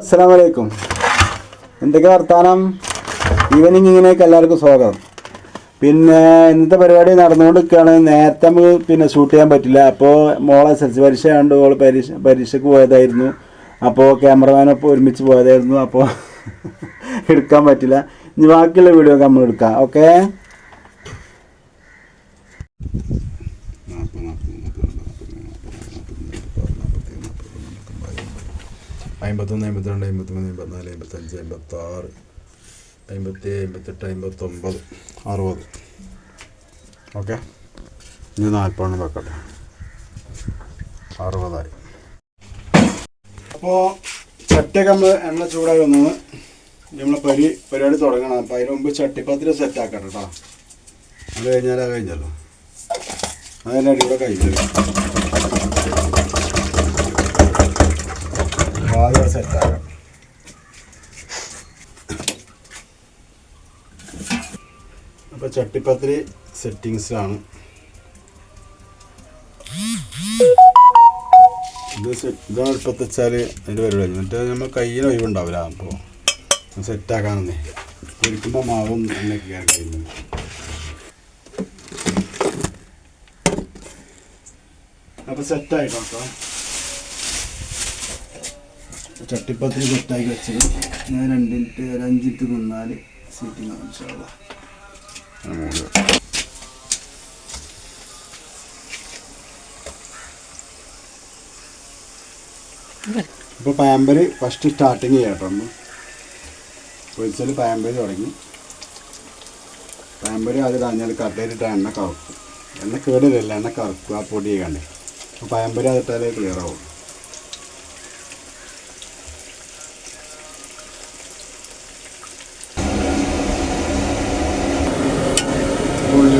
അസ്സാം വലൈക്കും എന്തൊക്കെ വർത്താനം? ഈവനിങ് ഇങ്ങനെയൊക്കെ എല്ലാവർക്കും സ്വാഗതം. പിന്നെ ഇന്നത്തെ പരിപാടി നടന്നുകൊണ്ടിരിക്കുകയാണ്. നേരത്തെ നമുക്ക് പിന്നെ ഷൂട്ട് ചെയ്യാൻ പറ്റില്ല. അപ്പോൾ മോളെ എസ് എൽ സി പരീക്ഷ ആയതുകൊണ്ട് ഓൾ പരീക്ഷ പരീക്ഷയ്ക്ക് പോയതായിരുന്നു. അപ്പോൾ ക്യാമറമാനൊപ്പം ഒരുമിച്ച് പോയതായിരുന്നു. അപ്പോൾ എടുക്കാൻ പറ്റില്ല. ഇനി ബാക്കിയുള്ള വീഡിയോ ഒക്കെ നമ്മൾ എടുക്കാം. ഓക്കെ അമ്പത്തൊന്ന് അമ്പത്തിരണ്ട് അമ്പത്തിമൂന്ന് അമ്പത്തിനാല് അമ്പത്തഞ്ച് അമ്പത്താറ് അമ്പത്തി അമ്പത്തെട്ട് അമ്പത്തൊമ്പത് അറുപത്. ഓക്കെ? ഇനി നാൽപ്പതെണ്ണം വെക്കട്ടെ. അറുപതായി. അപ്പോൾ ചട്ടിയൊക്കെ നമ്മൾ എണ്ണ ചൂടായി വന്നത് നമ്മൾ പരി പരിപാടി തുടങ്ങണം. അപ്പോൾ അതിന് മുമ്പ് ചട്ടിപ്പത്തിരി സെറ്റ് ആക്കട്ടെ കേട്ടോ അത് കഴിഞ്ഞാൽ അത് കഴിഞ്ഞല്ലോ. അതിന്റെ അടിയുടെ കഴിഞ്ഞു ആദ്യം സെറ്റാക്കാം അപ്പോൾ ചട്ടിപ്പത്തിരി സെറ്റിങ്സിലാണ് ഇത് ഇതാണ് എളുപ്പത്തിൽ വെച്ചാൽ അതിന്റെ പരിപാടി. എന്നിട്ട് നമ്മൾ കയ്യിൽ ഒഴിവുണ്ടാവില്ല അപ്പോൾ സെറ്റാക്കാണെന്നേ പൊരിക്കുമ്പോൾ മാവും എന്നൊക്കെയാണ് കഴിയുന്നത്. അപ്പോൾ സെറ്റായിട്ടോ കേട്ടോ ചട്ടിപ്പത്തിൽ സെറ്റാക്കി വെച്ചത്. ഞാൻ രണ്ട് മിനിറ്റ് ഒരു അഞ്ച് മിനിറ്റ് സീറ്റിംഗ് ആവശ്യമുള്ള ഇപ്പോൾ പാമ്പര് ഫസ്റ്റ് സ്റ്റാർട്ടിങ് ചെയ്യാം കേട്ടോ പാമ്പര് തുടങ്ങി. പാമ്പര് അത് കഴിഞ്ഞാൽ കട്ടയിലിട്ട് എണ്ണ കറക്കും. എണ്ണ കേടില്ല എണ്ണ കറക്കും ആ പൊടി കണ്ടേ. അപ്പോൾ പാമ്പര് അതിട്ടാലേ ക്ലിയർ ആവും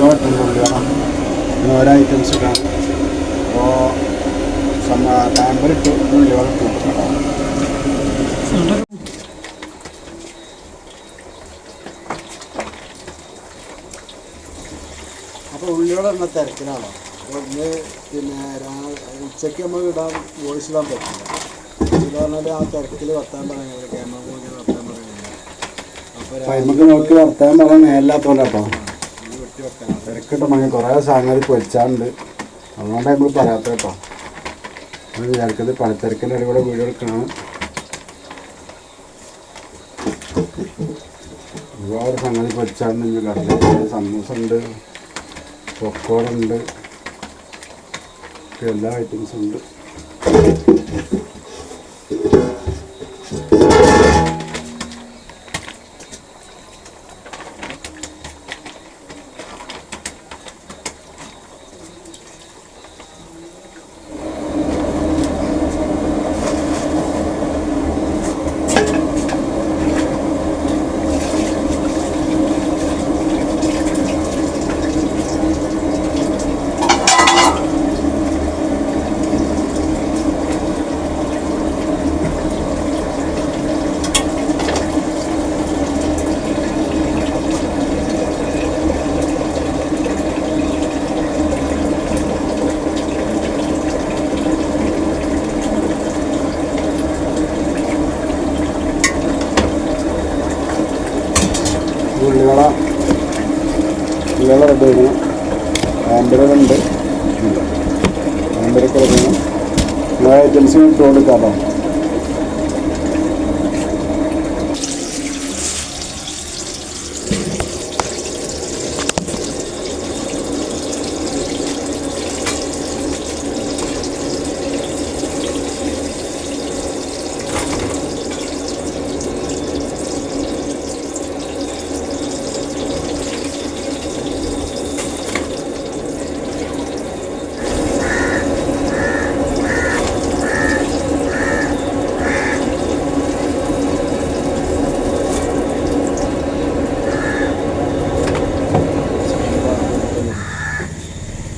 ഇട്ടുണ്ട് ഉള്ളിയോളം പിന്നെ ഓരോ ഐറ്റംസ് ഇടാം. അപ്പോൾ ഉള്ളിയോളം ഇട്ട് കൊടുക്കണം അപ്പോൾ ഉള്ളിയോടെ എന്ന തിരക്കിലാണോ. അപ്പോൾ ഇന്ന് പിന്നെ ഉച്ചയ്ക്ക് നമ്മൾ ഇടാൻ വോയിസ് ഇടാൻ പറ്റില്ല. ആ തിരക്കിൽ വർത്താൻ പറയുന്നത് ക്യാമറ പോലെ വർത്താൻ പറയുന്നില്ല അപ്പോൾ നമുക്ക് നോക്കി വർത്താൻ പറയാൻ വെക്കണം തിരക്കിട്ട് മഞ്ഞ. കുറേ സാധനങ്ങൾ പൊരിച്ചാണ്ട്. അതുകൊണ്ടാണ് നമ്മൾ പറയാത്ത കേട്ടോ. നമ്മൾ വിചാരിക്കുന്നത് പണിത്തിരക്കിന്റെ കൂടെ വീഡിയോ എടുക്കണം ഒരുപാട് സംഗതി പൊരിച്ചാണ്ട് ഇനി കടല സമൂസ ഉണ്ട് പൊക്കോട ഉണ്ട് എല്ലാ ഐറ്റംസും ഉണ്ട്. ഉള്ളികള റെഡ് ചെയ്യണം ആമ്പലുകളുണ്ട് ആമ്പലൊക്കെ റെഡി ചെയ്യണം ഏജൻസി ഇട്ട് കൊടുക്കാം കേട്ടോ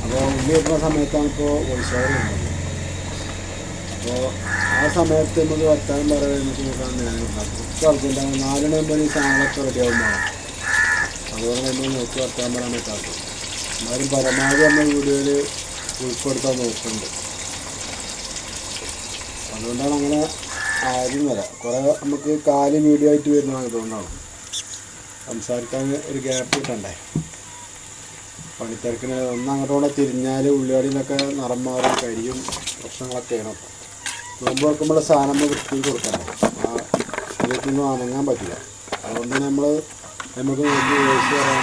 അപ്പോൾ ഉള്ളി വെക്കുന്ന സമയത്താണ് ഇപ്പോൾ വോയിസ് ഓവർ ഉള്ളത് അപ്പോൾ ആ സമയത്ത് നമുക്ക് വർത്താനം പറയുന്ന നോക്കാൻ ഞാൻ കുറച്ച് അർജന്റാണ് നാല് മണി ഈ സാധനങ്ങളൊക്കെ റെഡി അതുപോലെ നമ്മൾ നോക്കി വർത്താൻ പറയാൻ പറ്റാത്തത്. എന്നാലും പരമാവധി നമ്മൾ വീഡിയോയിൽ ഉൾപ്പെടുത്താൻ നോക്കുന്നുണ്ട്. അതുകൊണ്ടാണ് അങ്ങനെ ആരും വരാം. കുറേ നമുക്ക് കാലി വീഡിയോ ആയിട്ട് വരുന്നതാണ് അതുകൊണ്ടാണ് സംസാരിക്കാൻ ഒരു ഗ്യാപ്പ് കിട്ടണ്ടേ? പണിത്തിരക്കിന് ഒന്ന് അങ്ങോട്ടോടെ തിരിഞ്ഞാൽ ഉള്ളിവാടിയിലൊക്കെ നിറം മാറും കരിയും പ്രശ്നങ്ങളൊക്കെയാണ്. നോമ്പ് വെക്കുമ്പോൾ സാധനം വൃത്തിയിൽ കൊടുക്കണം. ആ വീട്ടിലൊന്നും അനങ്ങാൻ പറ്റില്ല. അതുകൊണ്ട് നമ്മൾ നമുക്ക് നോമ്പ് വേസ്റ്റ് പറയാൻ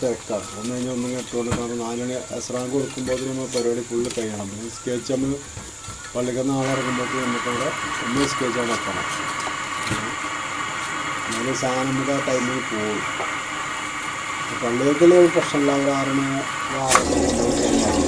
തിരക്കാണ് ഒന്ന് കഴിഞ്ഞാൽ ഒന്നും കെട്ടുകൊണ്ട് കാരണം നാലുമണി എസ്രാങ്ക് കൊടുക്കുമ്പോൾ നമ്മൾ പരിപാടി ഫുള്ള് കഴിയണം. സ്കെച്ച് നമ്മൾ പള്ളിക്കുന്ന ആളിറങ്ങുമ്പോഴത്തേക്ക് നമുക്കവിടെ ഒന്ന് സ്കെച്ചാണ് വെക്കണം എന്നാലും സാധനം നമുക്ക് ആ ടൈമിൽ പോകും പള്ളികൾക്കുള്ള ഒരു പ്രശ്നമില്ല ഒരു ആറ് മണി ഒരു ആറ്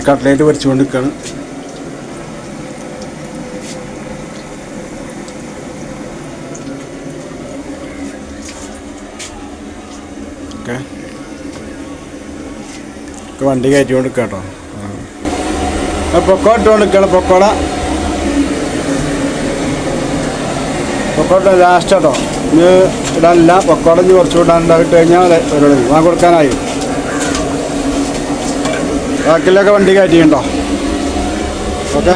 അങ്ങനെ കട്ട്ലേറ്റ് പൊരിച്ചുകൊണ്ട് നിൽക്കുകയാണ് ഓക്കെ. ഒക്കെ വണ്ടി കയറ്റിക്കൊണ്ട് കേട്ടോ പൊക്കോ ഇട്ടുകൊണ്ട് പൊക്കോട. പൊക്കോട്ട ലാസ്റ്റ് കേട്ടോ ഇന്ന് ഇടാനില്ല പൊക്കോട ഇനി കുറച്ച് അതെ കഴിഞ്ഞാൽ പരിപാടി വാങ്ങി കൊടുക്കാനായി. ബാക്കിലൊക്കെ വണ്ടി കയറ്റിയിട്ടുണ്ടോ? ഓക്കെ.